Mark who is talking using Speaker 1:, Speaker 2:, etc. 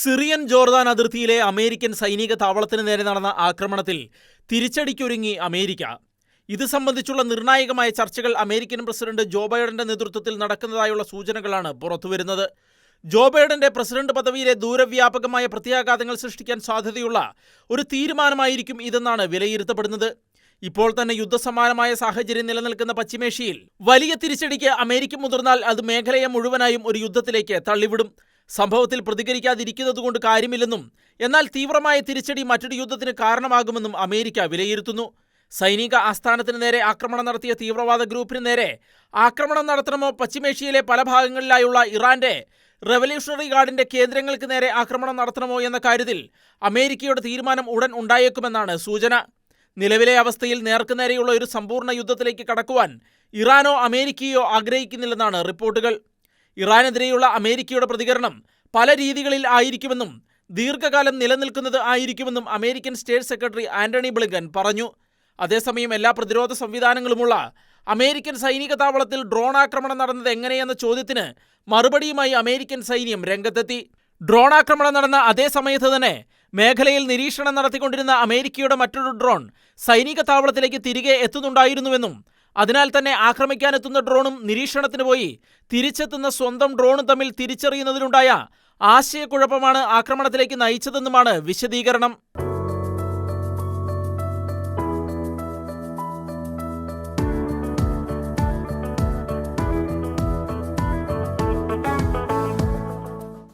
Speaker 1: Syrian Jordan അതിർത്തിയിലെ American സൈനിക താവളത്തിന് നേരെ നടന്ന ആക്രമണത്തിൽ തിരിച്ചടിക്കൊരുങ്ങി അമേരിക്ക. ഇത് സംബന്ധിച്ചുള്ള നിർണായകമായ ചർച്ചകൾ അമേരിക്കൻ പ്രസിഡന്റ് ജോ ബൈഡന്റെ നേതൃത്വത്തിൽ നടക്കുന്നതായുള്ള സൂചനകളാണ് പുറത്തുവരുന്നത്. ജോ ബൈഡന്റെ പ്രസിഡന്റ് പദവിയിലെ ദൂരവ്യാപകമായ പ്രത്യാഘാതങ്ങൾ സൃഷ്ടിക്കാൻ സാധ്യതയുള്ള ഒരു തീരുമാനമായിരിക്കും ഇതെന്നാണ് വിലയിരുത്തപ്പെടുന്നത്. ഇപ്പോൾ തന്നെ യുദ്ധസമാനമായ സാഹചര്യം നിലനിൽക്കുന്ന പശ്ചിമേഷ്യയിൽ വലിയ തിരിച്ചടിക്ക് അമേരിക്ക മുതിർന്നാൽ അത് മേഖലയെ മുഴുവനായും ഒരു യുദ്ധത്തിലേക്ക് തള്ളിവിടും. സംഭവത്തിൽ പ്രതികരിക്കാതിരിക്കുന്നതുകൊണ്ട് കാര്യമില്ലെന്നും എന്നാൽ തീവ്രമായ തിരിച്ചടി മറ്റൊരു യുദ്ധത്തിന് കാരണമാകുമെന്നും അമേരിക്ക വിലയിരുത്തുന്നു. സൈനിക ആസ്ഥാനത്തിന് നേരെ ആക്രമണം നടത്തിയ തീവ്രവാദ ഗ്രൂപ്പിന് നേരെ ആക്രമണം നടത്തണമോ പശ്ചിമേഷ്യയിലെ പല ഭാഗങ്ങളിലായുള്ള ഇറാന്റെ റെവല്യൂഷണറി ഗാർഡിന്റെ കേന്ദ്രങ്ങൾക്ക് നേരെ ആക്രമണം നടത്തണമോ എന്ന കാര്യത്തിൽ അമേരിക്കയുടെ തീരുമാനം ഉടൻ ഉണ്ടായേക്കുമെന്നാണ് സൂചന. നിലവിലെ അവസ്ഥയിൽ നേർക്കുനേരെയുള്ള ഒരു സമ്പൂർണ യുദ്ധത്തിലേക്ക് കടക്കുവാൻ ഇറാനോ അമേരിക്കയോ ആഗ്രഹിക്കുന്നില്ലെന്നാണ് റിപ്പോർട്ടുകൾ. ഇറാനെതിരെയുള്ള അമേരിക്കയുടെ പ്രതികരണം പല രീതികളിൽ ആയിരിക്കുമെന്നും ദീർഘകാലം നിലനിൽക്കുന്നത് ആയിരിക്കുമെന്നും American state secretary Antony Blinken പറഞ്ഞു. അതേസമയം എല്ലാ പ്രതിരോധ സംവിധാനങ്ങളുമുള്ള അമേരിക്കൻ സൈനിക താവളത്തിൽ ഡ്രോൺ ആക്രമണം നടന്നത് എങ്ങനെയെന്ന ചോദ്യത്തിന് മറുപടിയുമായി അമേരിക്കൻ സൈന്യം രംഗത്തെത്തി. ഡ്രോൺ ആക്രമണം നടന്ന അതേ സമയത്ത് തന്നെ മേഖലയിൽ നിരീക്ഷണം നടത്തിക്കൊണ്ടിരുന്ന അമേരിക്കയുടെ മറ്റൊരു ഡ്രോൺ സൈനിക താവളത്തിലേക്ക് തിരികെ എത്തുന്നുണ്ടായിരുന്നുവെന്നും അതിനാൽ തന്നെ ആക്രമിക്കാനെത്തുന്ന ഡ്രോണും നിരീക്ഷണത്തിന് പോയി. തിരിച്ചെത്തുന്ന സ്വന്തം ഡ്രോണും തമ്മിൽ തിരിച്ചറിയുന്നതിനുണ്ടായ ആശയക്കുഴപ്പമാണ് ആക്രമണത്തിലേക്ക് നയിച്ചതെന്നുമാണ് വിശദീകരണം.